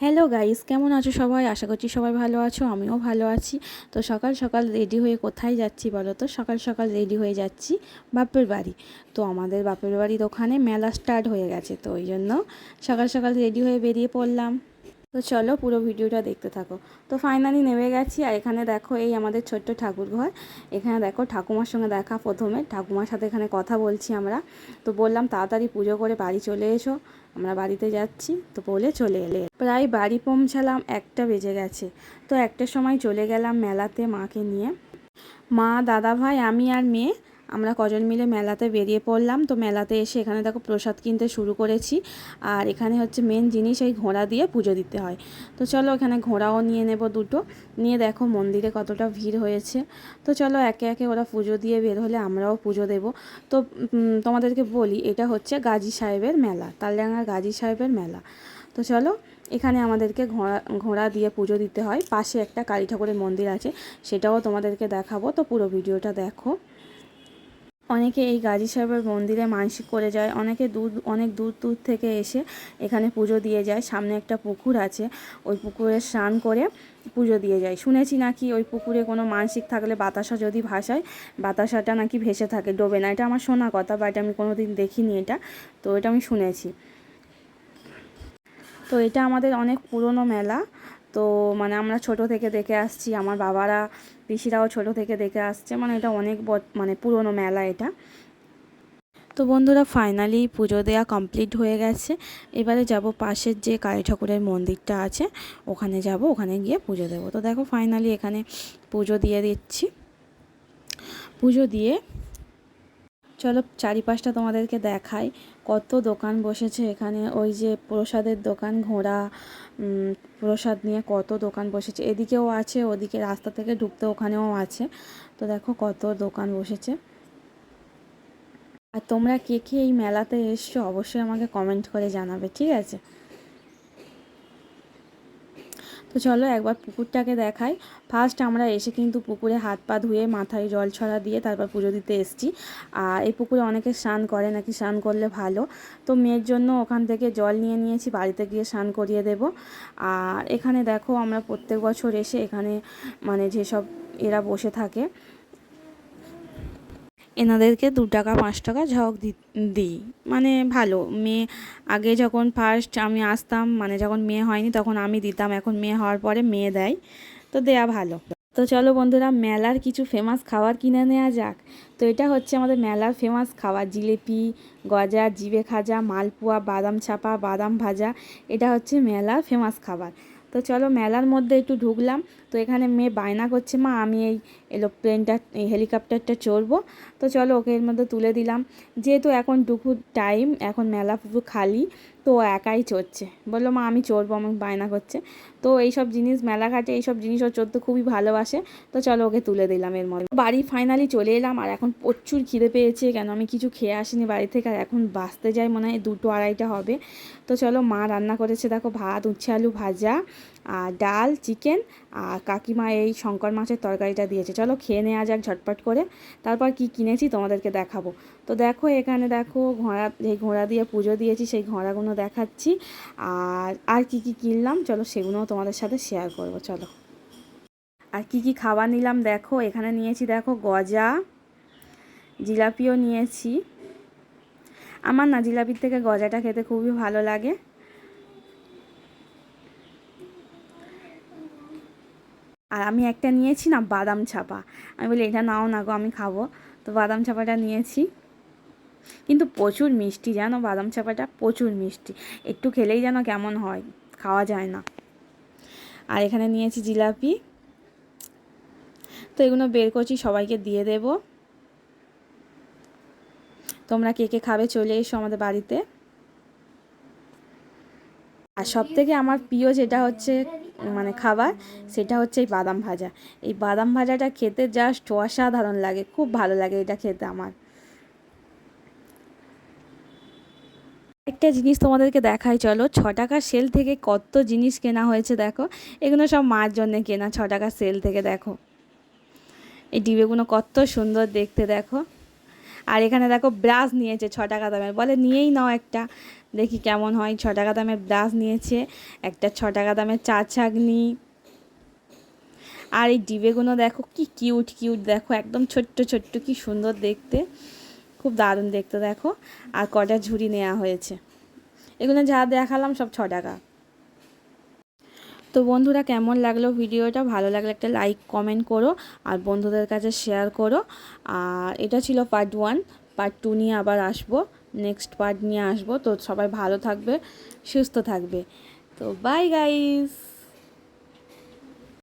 Hello guys, কেমন আছো সবাই? আশা করছি সবাই ভালো আছো, আমিও ভালো আছি। তো সকাল সকাল রেডি হয়ে কোথায় যাচ্ছি বলো তো? সকাল সকাল রেডি হয়ে যাচ্ছি বাপের বাড়ি। তো আমাদের বাপের বাড়ির ওখানে মেলা স্টার্ট হয়ে গেছে, তো ওই জন্য সকাল সকাল রেডি হয়ে বেরিয়ে পড়লাম। তো চলো পুরো ভিডিওটা দেখতে থাকো। তো ফাইনালি নেমে গেছি আর এখানে দেখো এই আমাদের ছোট্ট ঠাকুর ঘর। এখানে দেখো ঠাকুমার সঙ্গে দেখা প্রথমে। ঠাকুমার সাথে এখানে কথা বলছি আমরা। তো বললাম, তাড়াতাড়ি পুজো করে বাড়ি চলে এসো। আমরা বাড়িতে যাচ্ছি। তো বলে চলে এলে। প্রায় বাড়ি পৌঁছালাম, একটা বেজে গেছে। তো একটার সময় চলে গেলাম মেলাতে মাকে নিয়ে। মা দাদা ভাই আমি আর মেয়ে আমরা কজন মিলে মেলাতে বেরিয়ে পড়লাম। তো মেলাতে এসে এখানে দেখো প্রসাদ কিনতে শুরু করেছি। আর এখানে হচ্ছে মেন জিনিস এই ঘোড়া দিয়ে পুজো দিতে হয়। তো চলো এখানে ঘোড়াও নিয়ে নেব দুটো। নিয়ে দেখো মন্দিরে কতটা ভিড় হয়েছে। তো চলো একে একে ওরা পুজো দিয়ে বের হলে আমরাও পুজো দেব। তো তোমাদেরকে বলি, এটা হচ্ছে গাজী সাহেবের মেলা, তালডাঙ্গার গাজী সাহেবের মেলা। তো চলো, এখানে আমাদেরকে ঘোড়া ঘোড়া দিয়ে পুজো দিতে হয়। পাশে একটা কালী ঠাকুরের মন্দির আছে, সেটাও তোমাদেরকে দেখাবো। তো পুরো ভিডিওটা দেখো। অনেকে এই গাজী সাহেবের মন্দিরে মানসিক করে যায়, অনেকে দূর, অনেক দূর দূর থেকে এসে এখানে পুজো দিয়ে যায়। সামনে একটা পুকুর আছে, ওই পুকুরে স্নান করে পুজো দিয়ে যায়। শুনেছি নাকি ওই পুকুরে কোনো মানসিক থাকলে বাতাসা যদি ভাসায়, বাতাসাটা নাকি ভেসে থাকে, ডোবে না। এটা আমার শোনা কথা বাট আমি কোনো দিন দেখিনি এটা, তো এটা আমি শুনেছি। তো এটা আমাদের অনেক পুরনো মেলা। তো মানে আমরা ছোট থেকে দেখে আসছি, আমার বাবারা, পিসিরাও ছোট থেকে দেখে আসছে। মানে এটা অনেক মানে পুরনো মেলা এটা। তো বন্ধুরা ফাইনালি পুজো দেওয়া কমপ্লিট হয়ে গেছে। এবারে যাব পাশের যে কালী ঠাকুরের মন্দিরটা আছে, ওখানে যাব, ওখানে গিয়ে পুজো দেবো। তো দেখো ফাইনালি এখানে পুজো দিয়ে দিচ্ছি। পুজো দিয়ে চলো চারিপাশটা তোমাদেরকে দেখাই। কত দোকান বসেছে এখানে। ওই যে প্রসাদের দোকান, ঘোড়া প্রসাদ নিয়ে কত দোকান বসেছে। এদিকেও আছে, ওদিকে রাস্তা থেকে ঢুকতে ওখানেও আছে। তো দেখো কত দোকান বসেছে। আর তোমরা কে কে এই মেলাতে এসছো অবশ্যই আমাকে কমেন্ট করে জানাবে, ঠিক আছে? তো চলো একবার পুকুরটাকে দেখাই। ফার্স্ট আমরা এসে কিন্তু পুকুরে হাত পা ধুয়ে মাথায় জল ছড়া দিয়ে তারপর পুজো দিতে এসেছি। আর এই পুকুরে অনেকে স্নান করে, নাকি স্নান করলে ভালো। তো মেয়ের জন্য ওখান থেকে জল নিয়ে নিয়েছি, বাড়িতে গিয়ে স্নান করিয়ে দেব। আর এখানে দেখো আমরা প্রত্যেক বছর এসে এখানে মানে যেসব এরা বসে থাকে এনাদেরকে দু টাকা, পাঁচ টাকা ঝক দিই। মানে ভালো, মেয়ে, আগে যখন ফার্স্ট আমি আসতাম মানে যখন মেয়ে হয়নি তখন আমি দিতাম, এখন মেয়ে হওয়ার পরে মেয়ে দেয়, তো দেয়া ভালো। তো চলো বন্ধুরা, মেলার কিছু ফেমাস খাবার কিনে নেওয়া যাক। তো এটা হচ্ছে আমাদের মেলার ফেমাস খাবার, জিলিপি, গজা, জিবে খাজা, মালপোয়া, বাদাম ছাপা, বাদাম ভাজা, এটা হচ্ছে মেলার ফেমাস খাবার। তো চলো মেলার মধ্যে একটু ঢুকলাম, তো এখানে মেয়ে বায়না করছে, মা, আমি এই এরোপ্লেনটা হেলিকপ্টারটা চড়বো। তো চলো ওকে এর মধ্যে তুলে দিলাম। যেহেতু এখন দুপুর টাইম এখন মেলা পুরো খালি, তো ও একাই চড়ছে। বলল, মা, আমি চড়বো, আমাকে বায়না করছে। তো এইসব জিনিস মেলাঘাটে এইসব জিনিস ও চড়তে খুবই ভালোবাসে। তো চলো ওকে তুলে দিলাম এর মধ্যে। বাড়ি ফাইনালি চলে এলাম, আর এখন প্রচুর খিদে পেয়েছে, কেন আমি কিছু খেয়ে আসিনি বাড়ি থেকে, আর এখন বাঁচতে যাই মনে হয়, দুটো আড়াইটা হবে। তো চলো মা রান্না করেছে, দেখো ভাত, উচ্ছে, আলু ভাজা আর ডাল, চিকেন আর কাকিমা এই শঙ্কর মাছের তরকারিটা দিয়েছে। চলো খেয়ে নেওয়া যাক ঝটপট করে। তারপর কি কিনেছি তোমাদেরকে দেখাবো। তো দেখো এখানে দেখো ঘোড়া, যে ঘোড়া দিয়ে পুজো দিয়েছি সেই ঘোড়াগুলো দেখাচ্ছি। আর আর কি কি কিনলাম? চলো সেগুলোও তোমাদের সাথে শেয়ার করব, চলো। আর কি কি খাবার নিলাম দেখো? এখানে নিয়েছি দেখো গজা, জিলাপিও নিয়েছি। আমার না জিলাপির থেকে গজাটা খেতে খুবই ভালো লাগে। আর আমি একটা নিয়েছি না, বাদাম ছাপা আমি বলি, এটা নাও না গো, আমি খাব। তো বাদাম ছাপাটা নিয়েছি। কিন্তু প্রচুর মিষ্টি, জানো? বাদাম চাপাটা প্রচুর মিষ্টি। একটু খেলেই যেন কেমন হয়, খাওয়া যায় না। আর এখানে নিয়েছি জিলাপি। তো এগুলো বের করছি, সবাইকে দিয়ে দেব। তোমরা কে কে খাবে চলে এসো আমাদের বাড়িতে। আর সব থেকে আমার প্রিয় যেটা হচ্ছে মানে খাবার, সেটা হচ্ছে এই বাদাম ভাজা। এই বাদাম ভাজাটা খেতে জাস্ট অসাধারণ লাগে, খুব ভালো লাগে এটা খেতে আমার। একটা জিনিস তোমাদেরকে দেখাই, চলো। ছ টাকার সেল থেকে কত জিনিস কেনা হয়েছে দেখো। এগুলো সব মার জন্য কেনা ছ টাকার সেল থেকে দেখো। এই ডিবেগুলো কত সুন্দর দেখতে দেখো। আর এখানে দেখো ব্রাশ নিয়েছে ছ টাকা দামের। বলে নিয়েই নাও একটা। দেখি কেমন হয়। ছ টাকা দামের ব্রাশ নিয়েছে। একটা ছ টাকা দামের চা ছাগনি আর এই ডিবেগুলো দেখো কি কিউট কিউট। দেখো একদম ছোট্ট ছোট্ট, কি সুন্দর দেখতে। খুব দারুণ দেখতে দেখো। আর কটা ঝুড়ি নেওয়া হয়েছে। এগুলো যা দেখালাম সব ছ টাকা। তো বন্ধুরা, কেমন লাগল ভিডিওটা? ভালো লাগলে একটা লাইক কমেন্ট করো আর বন্ধুদের কাছে শেয়ার করো। আর এটা ছিল পার্ট ওয়ান পার্ট টু নিয়ে আবার আসব। নেক্সট পার্ট নিয়ে আসব। তো সবাই ভালো থাকবে, সুস্থ থাকবে। তো বাই গাইস